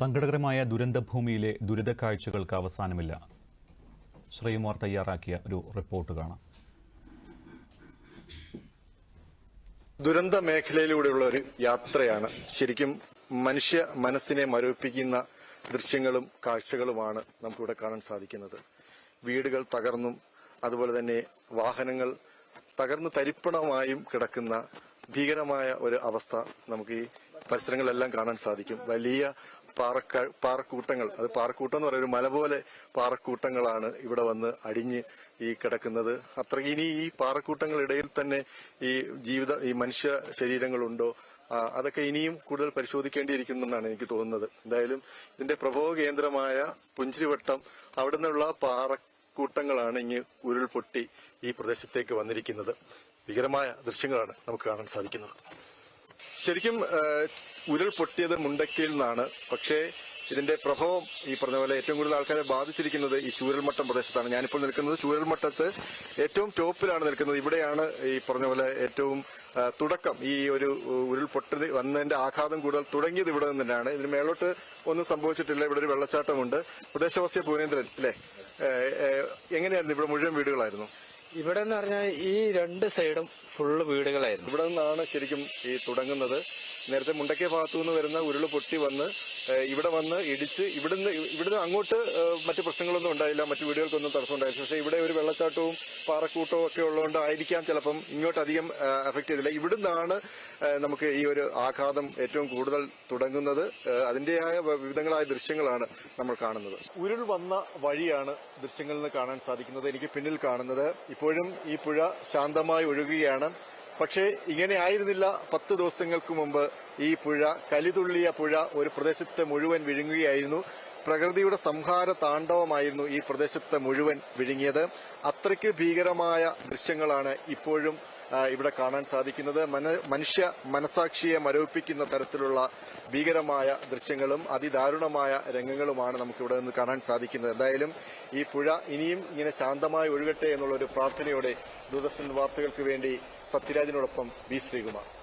സങ്കടകരമായ ദുരന്തഭൂമിയിലെ ദുരിതക്കാഴ്ചകൾക്ക് അവസാനമില്ല. ശ്രീകുമാർ തയ്യാറാക്കിയ ഒരു റിപ്പോർട്ട് കാണാം. ദുരന്ത മേഖലയിലൂടെയുള്ള ഒരു യാത്രയാണ് ശരിക്കും മനുഷ്യ മനസ്സിനെ മരവിപ്പിക്കുന്ന ദൃശ്യങ്ങളും കാഴ്ചകളുമാണ് നമുക്കിവിടെ കാണാൻ സാധിക്കുന്നത്. വീടുകൾ തകർന്നും അതുപോലെ തന്നെ വാഹനങ്ങൾ തകർന്നു തരിപ്പണമായും കിടക്കുന്ന ഭീകരമായ ഒരു അവസ്ഥ നമുക്ക് ഈ പരിസരങ്ങളെല്ലാം കാണാൻ സാധിക്കും. വലിയ പാറക്ക പാറക്കൂട്ടങ്ങൾ. അത് പാറക്കൂട്ടം എന്ന് പറയുന്ന ഒരു മല പോലെ പാറക്കൂട്ടങ്ങളാണ് ഇവിടെ വന്ന് അടിഞ്ഞ് ഈ കിടക്കുന്നത്. അത്ര ഇനി ഈ പാറക്കൂട്ടങ്ങളിടയിൽ തന്നെ ഈ ജീവിത ഈ മനുഷ്യ ശരീരങ്ങളുണ്ടോ? അതൊക്കെ ഇനിയും കൂടുതൽ പരിശോധിക്കേണ്ടിയിരിക്കുന്നെന്നാണ് എനിക്ക് തോന്നുന്നത്. എന്തായാലും ഇതിന്റെ പ്രഭവ കേന്ദ്രമായ പുഞ്ചിരിവട്ടം അവിടെ നിന്നുള്ള പാറക്കൂട്ടങ്ങളാണ് ഇങ്ങ് ഉരുൾപൊട്ടി ഈ പ്രദേശത്തേക്ക് വന്നിരിക്കുന്നത്. ഭീകരമായ ദൃശ്യങ്ങളാണ് നമുക്ക് കാണാൻ സാധിക്കുന്നത്. ശരിക്കും ഉരുൾ പൊട്ടിയത് മുണ്ടക്കയിൽ നിന്നാണ്. പക്ഷേ ഇതിന്റെ പ്രഭവം ഈ പറഞ്ഞ പോലെ ഏറ്റവും കൂടുതൽ ആൾക്കാരെ ബാധിച്ചിരിക്കുന്നത് ഈ ചൂരൽമട്ടം പ്രദേശത്താണ്. ഞാനിപ്പോൾ നിൽക്കുന്നത് ചൂരൽമട്ടത്ത് ഏറ്റവും ടോപ്പിലാണ് നിൽക്കുന്നത്. ഇവിടെയാണ് ഈ പറഞ്ഞ പോലെ ഏറ്റവും തുടക്കം. ഈ ഒരു ഉരുൾപൊട്ടത് വന്നതിന്റെ ആഘാതം കൂടുതൽ തുടങ്ങിയത് ഇവിടെ നിന്ന് തന്നെയാണ് ഇതിന് മേലോട്ട് ഒന്നും സംഭവിച്ചിട്ടില്ല. ഇവിടെ ഒരു വെള്ളച്ചാട്ടമുണ്ട്. പ്രദേശവാസിയ ഭുവനേന്ദ്രൻ അല്ലേ? എങ്ങനെയായിരുന്നു ഇവിടെ മുഴുവൻ വീടുകളായിരുന്നു? ഇവിടെ എന്ന് പറഞ്ഞാൽ ഈ രണ്ട് സൈഡും ഫുള്ള് വീടുകളായിരുന്നു. ഇവിടെ നിന്നാണ് ശരിക്കും ഈ തുടങ്ങുന്നത്. നേരത്തെ മുണ്ടക്കേ ഭാഗത്തു നിന്ന് വരുന്ന ഉരുൾ പൊട്ടി വന്ന് ഇവിടെ വന്ന് ഇടിച്ച് ഇവിടുന്ന് ഇവിടുന്ന് അങ്ങോട്ട് മറ്റു പ്രശ്നങ്ങളൊന്നും ഉണ്ടായില്ല മറ്റു വീടുകൾക്കൊന്നും തടസ്സം ഉണ്ടായില്ല പക്ഷേ ഇവിടെ ഒരു വെള്ളച്ചാട്ടവും പാറക്കൂട്ടവും ഒക്കെ ഉള്ളതുകൊണ്ട് ആയിരിക്കാം ചിലപ്പം ഇങ്ങോട്ട് അധികം അഫക്ട് ചെയ്തില്ല. ഇവിടുന്നാണ് നമുക്ക് ഈ ഒരു ആഘാതം ഏറ്റവും കൂടുതൽ തുടങ്ങുന്നത്. അതിന്റെയായ വിവിധങ്ങളായ ദൃശ്യങ്ങളാണ് നമ്മൾ കാണുന്നത്. ഉരുൾ വന്ന വഴിയാണ് ദൃശ്യങ്ങളിൽ നിന്ന് കാണാൻ സാധിക്കുന്നത്. എനിക്ക് പിന്നിൽ കാണുന്നത്. ഇപ്പോഴും ഈ പുഴ ശാന്തമായി ഒഴുകുകയാണ്. പക്ഷേ ഇങ്ങനെ ആയിരുന്നില്ല. പത്ത് ദിവസങ്ങൾക്ക് മുമ്പ് ഈ പുഴ കലിതുള്ളിയ പുഴ ഒരു പ്രദേശത്തെ മുഴുവൻ വിഴുങ്ങുകയായിരുന്നു. പ്രകൃതിയുടെ സംഹാര താണ്ഡവമായിരുന്നു ഈ പ്രദേശത്തെ മുഴുവൻ വിഴുങ്ങിയത്. അത്രയ്ക്ക് ഭീകരമായ ദൃശ്യങ്ങളാണ് ഇപ്പോഴും ഇവിടെ കാണാൻ സാധിക്കുന്നത്. മനുഷ്യ മനസാക്ഷിയെ മരവിപ്പിക്കുന്ന തരത്തിലുള്ള ഭീകരമായ ദൃശ്യങ്ങളും അതിദാരുണമായ രംഗങ്ങളുമാണ് നമുക്കിവിടെ നിന്ന് കാണാൻ സാധിക്കുന്നത്. എന്തായാലും ഈ പുഴ ഇനിയും ഇങ്ങനെ ശാന്തമായി ഒഴുകട്ടെ എന്നുള്ളൊരു പ്രാർത്ഥനയോടെ ദൂരദർശൻ വാർത്തകൾക്ക് വേണ്ടി സത്യരാജിനോടൊപ്പം ബി ശ്രീകുമാർ.